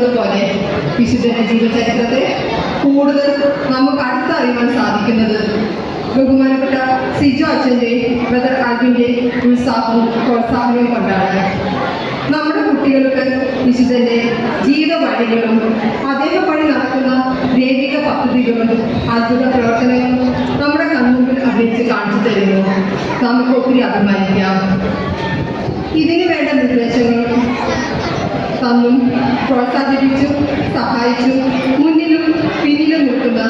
പറയുന്നത് പോലെ വിശുദ്ധന്റെ ജീവചരിത്രത്തെ കൂടുതൽ നമുക്ക് അടുത്തറിയുവാൻ സാധിക്കുന്നത് ബഹുമാനപ്പെട്ട സിജോ അച്ഛന്റെ ബ്രദർ ആൽബിന്റെ ഉത്സാഹവും പ്രോത്സാഹനവും കൊണ്ടാണ്. നമ്മുടെ കുട്ടികൾക്ക് വിശുദ്ധന്റെ ജീവിത വഴികളും അദ്ദേഹം വഴി നടക്കുന്ന ദൈവിക പദ്ധതികളും അത്ഭുത പ്രവർത്തനങ്ങളും നമ്മുടെ കൺമുമ്പിൽ അഭിനയിച്ച് കാണിച്ചു തരുന്നു. നമുക്ക് ഒത്തിരി അഭിമാനിക്കാം. ഇതിനു വേണ്ട നിർദ്ദേശങ്ങൾ തന്നും പ്രോത്സാഹിപ്പിച്ചും സഹായിച്ചും മുന്നിലും പിന്നിലും നിൽക്കുന്ന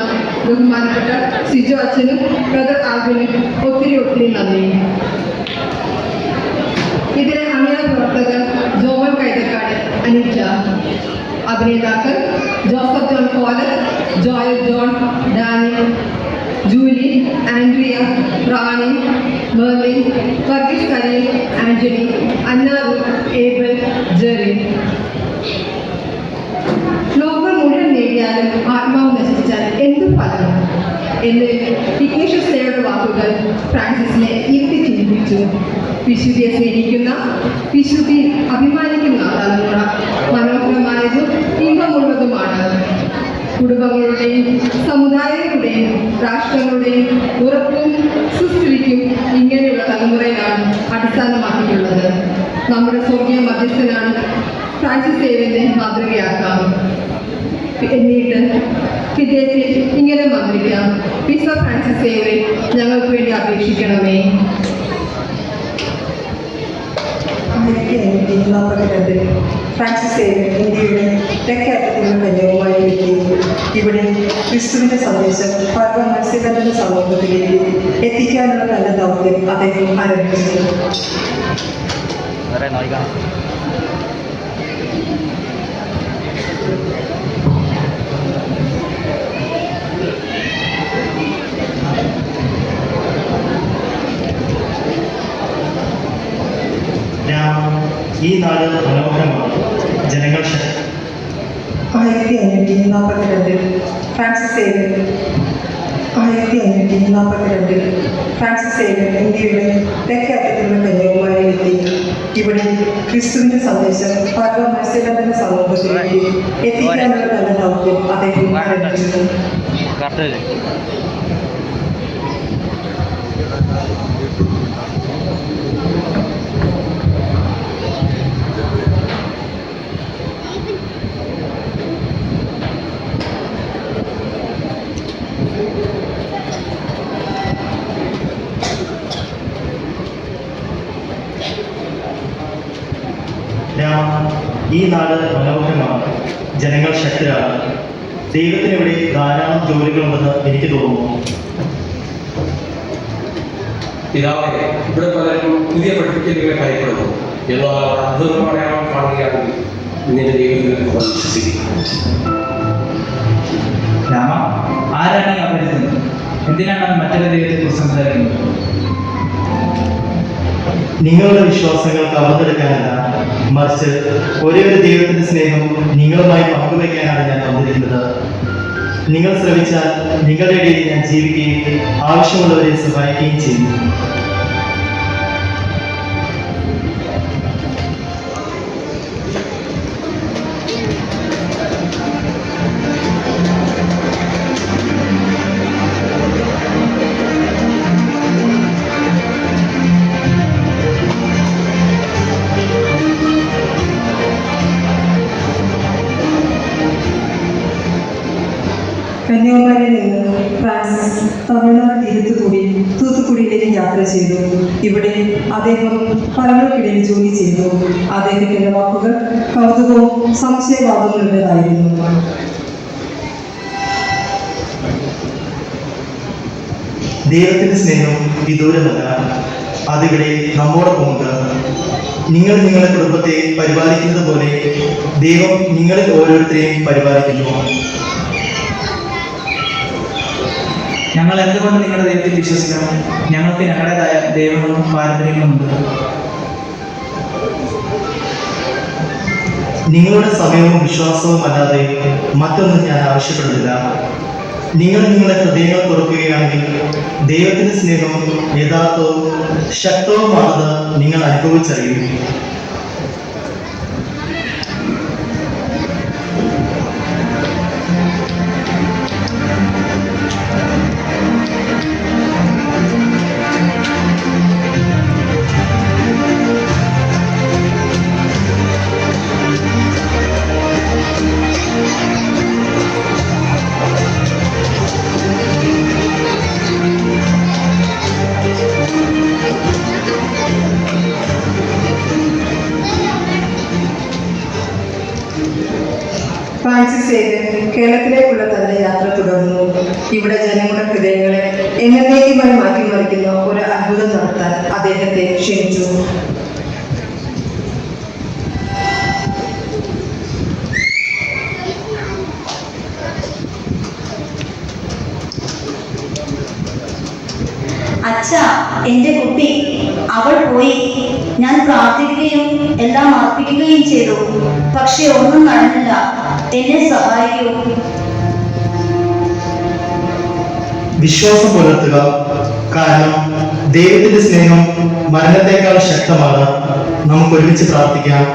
ബഹുമാനപ്പെട്ട സിജു അച്ഛനും ബ്രദർ ആൽബിനും ഒത്തിരി ഒത്തിരി നന്ദി. ഇതിലെ അണിയറ പ്രവർത്തകർ ജോമൻ കൈതക്കാട് അനിറ്റ അഭിനേതാക്കൾ Joseph John Kolar Joel John Daniel Julie Andrea Rani Merlin Varghese Kareem Antony Annaru Abel Jerry ലോകം മുഴുവൻ നേടിയാലും ആത്മാവ് നശിച്ചാൽ എന്ത് ഫലം? എന്ന് ഇഗ്നേഷ്യസ് ലേയുടെ വാക്കുകൾ ഫ്രാൻസിസിനെ ഇരുത്തി ചിന്തിപ്പിച്ചു വിശുദ്ധിയെ സ്നേഹിക്കുന്ന വിശുദ്ധി അഭിമാനിക്കുന്ന തലമുറ മനോഹരമായതും ഇമ്പമുള്ളതുമാണ്. കുടുംബങ്ങളുടെയും സമുദായങ്ങളുടെയും രാഷ്ട്രങ്ങളുടെയും ഉറപ്പും സുസ്ഥിതിക്കും ഇങ്ങനെയുള്ള തലമുറയിലാണ് അടിസ്ഥാനമാക്കിയിട്ടുള്ളത്. നമ്മുടെ സ്വർഗീയ മധ്യസ്ഥനാണ് ഫ്രാൻസിസ് സേവിനെ മാതൃകയാക്കാം എന്നിട്ട് വിജയത്തിൽ ഇങ്ങനെ മന്ത്രിക്കാം പിസ ഫ്രാൻസിസ് സേവരെ ഞങ്ങൾക്ക് വേണ്ടി അപേക്ഷിക്കണമേ. അഞ്ഞൂറ്റി നാൽപ്പത്തിരണ്ടിൽ ഫ്രാൻസിസ് ഇന്ത്യയുടെ തെക്കറ്റത്തുള്ള കന്യാകുമാരി എത്തി ഇവിടെ ക്രിസ്തുവിന്റെ സന്ദേശം പർവ മത്സ്യബന്ധന സമൂഹത്തിലേക്ക് എത്തിക്കാനുള്ള നല്ല ദൗത്യം അദ്ദേഹം ആരംഭിച്ചു. ഈ നാട് മനോഹരമാണ്. ജനങ്ങൾ ആയിരത്തി അഞ്ഞൂറ്റി ഫ്രാൻസിസ് സേവ്യർ ആയിരത്തി അഞ്ഞൂറ്റി നാൽപ്പത്തിരണ്ടിൽ ഫ്രാൻസിസ് സേവ്യർ ഇന്ത്യയുടെ തെക്കറ്റത്തുള്ള കന്യാകുമാരി എത്തി. ഇവിടെ ക്രിസ്തുവിന്റെ സന്ദേശം പർവ മത്സ്യബന്ധന സമൂഹത്തിലേക്ക് എത്തിക്കാനുള്ള നല്ല ദൗത്യം അദ്ദേഹം ആരംഭിച്ചത് ദൈവത്തിന് ഇവിടെ ധാരാളം ജോലികളുണ്ടെന്ന് എനിക്ക് തോന്നുന്നു. പിതാവെ ഇവിടെ പലരും പുതിയ പഠിപ്പിക്കലുകളെ ഭയപ്പെടുന്നു. എന്നാൽ അത്ഭുതം പറയാൻ കാണുകയാണെങ്കിൽ നിന്റെ ദൈവത്തിൽ രാമ ആരാണ് ഈ അപരിചിതൻ? എന്തിനാണ് മറ്റൊരു ദൈവത്തെക്കുറിച്ച് സംസാരിക്കുന്നത്? നിങ്ങളുടെ വിശ്വാസങ്ങൾ കവർന്നെടുക്കാനല്ല മറിച്ച് ഒരേ ഒരു ദൈവത്തിന്റെ സ്നേഹം നിങ്ങളുമായി പങ്കുവയ്ക്കാനാണ് ഞാൻ വന്നിരിക്കുന്നത്. നിങ്ങൾ ശ്രമിച്ചാൽ നിങ്ങളുടെ ഇടയിൽ ഞാൻ ജീവിക്കുകയും ആവശ്യമുള്ളവരെ സഹായിക്കുകയും ചെയ്യും. യാത്ര ചെയ്തു. ഇവിടെ അദ്ദേഹം പലർക്കിടയിൽ ജോലി ചെയ്തു. അദ്ദേഹത്തിന്റെ വാക്കുകൾ കൗതുകവും സംശയവാദങ്ങളുടേതായിരുന്നു. ദൈവത്തിന്റെ സ്നേഹം വിദൂരമല്ല അതിവിടെ നമ്മോടൊപ്പമുണ്ട് നിങ്ങൾ നിങ്ങളുടെ കുടുംബത്തെ പരിപാലിക്കുന്നത് പോലെ ദൈവം നിങ്ങളിൽ ഓരോരുത്തരെയും പരിപാലിക്കുന്നു. ഞങ്ങൾ എന്തുകൊണ്ട് നിങ്ങളുടെ ദൈവത്തിൽ വിശ്വസിക്കണം? ഞങ്ങൾക്ക് ഞങ്ങളുടേതായ ദൈവങ്ങളും പാരമ്പര്യങ്ങളും ഉണ്ട്. നിങ്ങളുടെ സമയവും വിശ്വാസവും അല്ലാതെ മറ്റൊന്നും ഞാൻ ആവശ്യപ്പെടുന്നില്ല. നിങ്ങൾ നിങ്ങളുടെ ഹൃദയങ്ങൾ തുറക്കുകയാണെങ്കിൽ ദൈവത്തിന്റെ സ്നേഹവും യഥാർത്ഥവും ശക്തവുമാണെന്ന് നിങ്ങൾ അനുഭവിച്ചറിയും. ഫ്രാൻസിസ് ചെയ്ത് കേരളത്തിലേക്കുള്ള തന്റെ യാത്ര തുടർന്നു. ഇവിടെ ജനങ്ങളുടെ ഹൃദയങ്ങളെ എന്നേക്കുമായി മാറ്റിമറിക്കുന്ന ഒരു അത്ഭുതം നടത്താൻ അദ്ദേഹത്തെ ക്ഷണിച്ചു. അച്ഛ എന്റെ കുട്ടി അവൾ പോയി. ഞാൻ പ്രാർത്ഥിക്കുകയും എല്ലാം അർപ്പിക്കുകയും ചെയ്തു. പക്ഷെ ഒന്നും നടന്നില്ല. എന്നെ സഹായിക്കൂ. വിശ്വാസം പുലർത്തുക. കാരണം ദൈവത്തിന്റെ സ്നേഹം മരണത്തെക്കാൾ ശക്തമാണ്. നമുക്ക് ഒരുമിച്ച് പ്രാർത്ഥിക്കാം.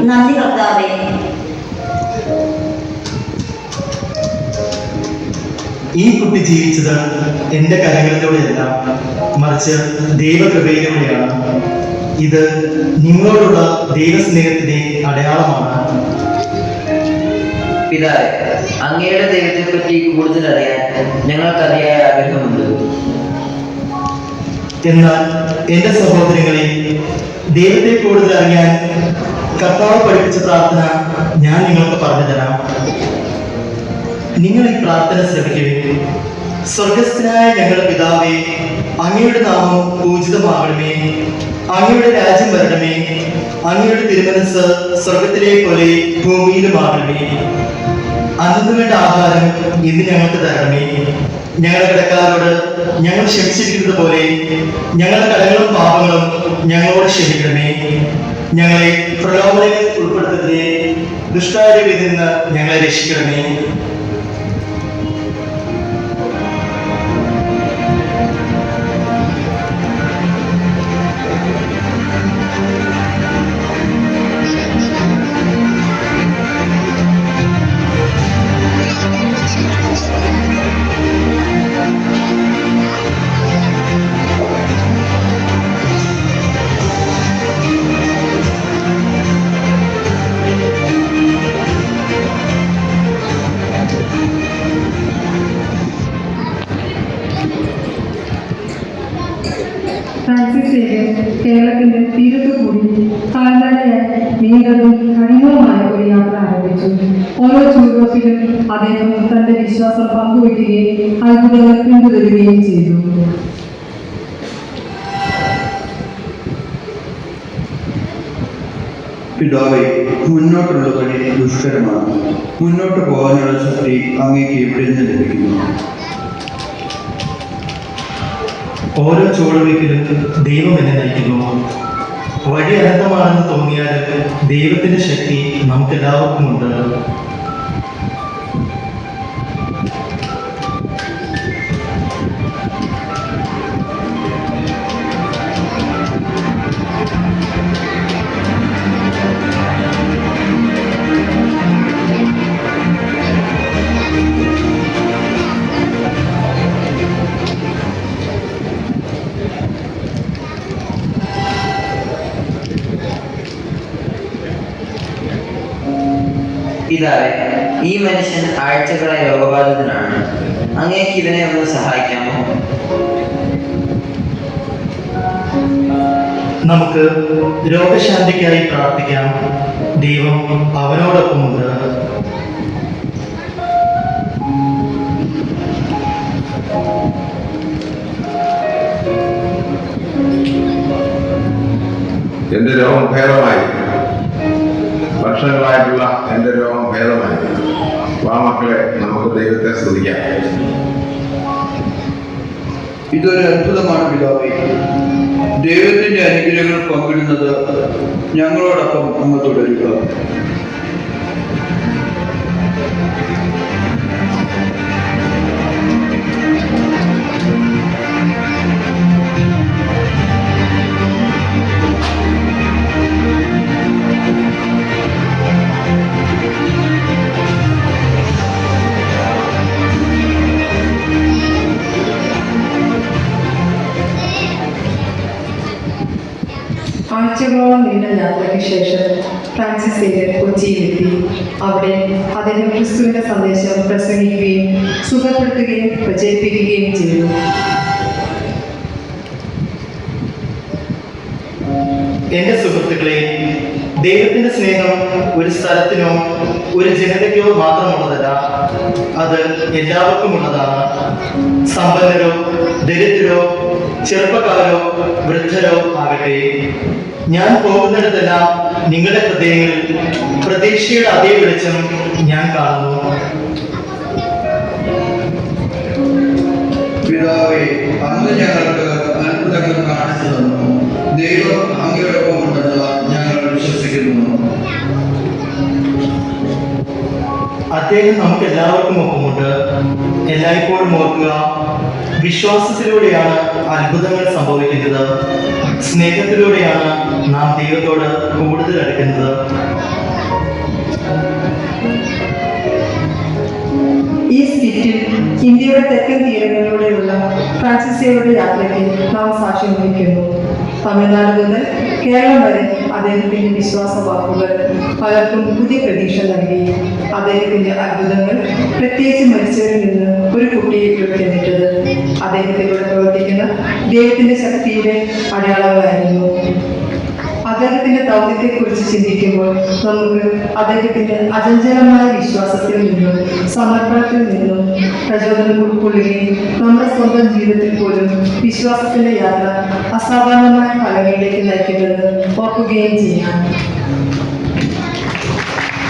നന്ദി കർത്താവേ. ഈ കുട്ടി ജീവിച്ചത് എന്റെ കരങ്ങളിലൂടെയല്ല മറിച്ച് ദൈവകൃപയിലൂടെയാണ്. ഇത് നിങ്ങളോടുള്ള ദൈവസ്നേഹത്തിന്റെ അടയാളമാണ്. പിതാവേ അങ്ങയുടെ ദൈവത്തെ പറ്റി കൂടുതൽ അറിയാൻ ഞങ്ങൾക്ക് അതിയായ ആഗ്രഹമുണ്ട്. എന്നാൽ എന്റെ സഹോദരങ്ങളെ ദൈവത്തെ കൂടുതൽ അറിയാൻ കർത്താവ് പഠിപ്പിച്ച പ്രാർത്ഥന ഞാൻ നിങ്ങൾക്ക് പറഞ്ഞു തരാം. നിങ്ങൾ ഈ പ്രാർത്ഥന ശ്രമിക്കുകയും സ്വർഗസ്ഥനായ ഞങ്ങളുടെ പിതാവേ അങ്ങയുടെ നാമം പൂജിതമാകണമേ. അങ്ങയുടെ രാജ്യം വരണമേ. അങ്ങയുടെ തിരുമനസ് സ്വർഗത്തിലെ പോലെ ഭൂമിയിലുമാകണമേ. അന്നു വേണ്ട ആഹാരം ഇന്ന് ഞങ്ങൾക്ക് തരണമേ. ഞങ്ങളുടെ കടക്കാരോട് ഞങ്ങൾ ക്ഷമിച്ചിരിക്കുന്നത് പോലെ ഞങ്ങളുടെ കടകളും പാപങ്ങളും ഞങ്ങളോട് ക്ഷമിക്കണമേ. ഞങ്ങളെ പ്രലോഭനത്തിൽ ഉൾപ്പെടുത്തരുതേ ദുഷ്ടാരൂപിൽ നിന്ന് ഞങ്ങളെ രക്ഷിക്കണമേ. നീണ്ടതും കഠിനവുമായ ഒരു യാത്ര ആരംഭിച്ചു. ഓരോ ചുവടുവെപ്പിലും അദ്ദേഹം തന്റെ വിശ്വാസം പങ്കുവയ്ക്കുകയും അത്ഭുതങ്ങൾ പിന്തുടരുകയും ചെയ്തു. പിതാവേ മുന്നോട്ടുള്ള പണി ദുഷ്കരമാണ്. മുന്നോട്ട് പോകാനുള്ള ശക്തി അങ്ങേക്ക് എവിടെ നിന്ന് ലഭിക്കുന്നു. ഓരോ ചുവടുവയ്പ്പിലും ദൈവം എന്നെ നയിക്കുന്നു. വഴി അനന്തമാണെന്ന് തോന്നിയാൽ ദൈവത്തിന്റെ ശക്തി നമുക്കെല്ലാവർക്കും ഉണ്ട് പിതാവേ ഈ മനുഷ്യൻ ആഴ്ചകളെ രോഗബാധിതനാണ് അങ്ങേക്ക് ഇവനെ ഒന്ന് സഹായിക്കാമോ? നമുക്ക് രോഗശാന്തിക്കായി പ്രാർത്ഥിക്കാം. ദൈവം അവനോടൊപ്പമുണ്ട് എന്റെ രോഗം ഭേദമായി. ദൈവത്തെ സ്തുതിക്കാം ഇതൊരു അത്ഭുതമാണ് പിതാവേ. ദൈവത്തിന്റെ അനുഗ്രഹങ്ങൾ പങ്കിടുന്നത് ഞങ്ങളോടൊപ്പം അങ്ങ് തുടരുക. ആഴ്ചകളോളം നീണ്ട യാത്രയ്ക്ക് ശേഷം ഫ്രാൻസിസ് സേവ്യർ കൊച്ചിയിലെത്തി. അവിടെ അദ്ദേഹം ക്രിസ്തുവിന്റെ സന്ദേശം പ്രസംഗിക്കുകയും സുഖപ്പെടുത്തുകയും പ്രചരിപ്പിക്കുകയും ചെയ്തു. എന്റെ സുഹൃത്തുക്കളെ ദൈവത്തിന്റെ സ്നേഹം ഒരു സ്ഥലത്തിനോ ഒരു ജനതയ്ക്കോ മാത്രമുള്ളതല്ല അത് എല്ലാവർക്കും ഉള്ളതാണ്. സമ്പന്നരോ ദരിദ്രരോ ചെറുപ്പക്കാരോ വൃദ്ധരോ ആകട്ടെ. ഞാൻ പോകുന്നിടത്തെല്ലാം നിങ്ങളുടെ ഹൃദയങ്ങളിൽ പ്രതീക്ഷയുടെ അതേ വെളിച്ചം ഞാൻ കാണുന്നു. പിതാവേ അന്ന് ഞങ്ങൾക്ക് അത്ഭുതങ്ങൾ കാണിച്ചു തന്നു. ദൈവം അദ്ദേഹം നമുക്ക് എല്ലാവർക്കും ഒപ്പമുണ്ട്. എല്ലായ്പ്പോഴും ഓർക്കുക വിശ്വാസത്തിലൂടെയാണ് അത്ഭുതങ്ങൾ സംഭവിക്കുന്നത്. സ്നേഹത്തിലൂടെയാണ് നാം ദൈവത്തോട് കൂടുതൽ അടുക്കുന്നത്. ഈ സ്കിറ്റിൽ ഇന്ത്യയുടെ തെക്കൻ തീരങ്ങളിലൂടെയുള്ള ഫ്രാൻസിസിയുടെ യാത്രയ്ക്ക് നാം സാക്ഷ്യം വഹിക്കുന്നു. തമിഴ്നാട് മുതൽ കേരളം വരെ അദ്ദേഹത്തിന്റെ വിശ്വാസ വാക്കുകൾ പലർക്കും പുതിയ പ്രതീക്ഷ നൽകി. അദ്ദേഹത്തിന്റെ അത്ഭുതങ്ങൾ പ്രത്യേകിച്ച് മരിച്ചവരിൽ നിന്ന് ഒരു കുട്ടിയെ ഉയർത്തിനിട്ടത് അദ്ദേഹത്തിലൂടെ പ്രവർത്തിക്കുന്ന ദൈവത്തിന്റെ ശക്തിയുടെ അടയാളങ്ങളായിരുന്നു. അദ്ദേഹത്തിന്റെ ദൗത്യത്തെക്കുറിച്ച് ചിന്തിക്കുമ്പോൾ നമുക്ക് അദ്ദേഹത്തിന്റെ അചഞ്ചലമായ വിശ്വാസത്തിൽ നിന്നും സമർപ്പണത്തിൽ നിന്നും പ്രചോദനം ഉൾക്കൊള്ളുകയും നമ്മുടെ സ്വന്തം ജീവിതത്തിൽ പോലും വിശ്വാസത്തിന്റെ യാത്ര അസാധാരണമായ ഫലങ്ങളിലേക്ക് നയിക്കുന്നത് ഓർക്കുകയും ചെയ്യാം.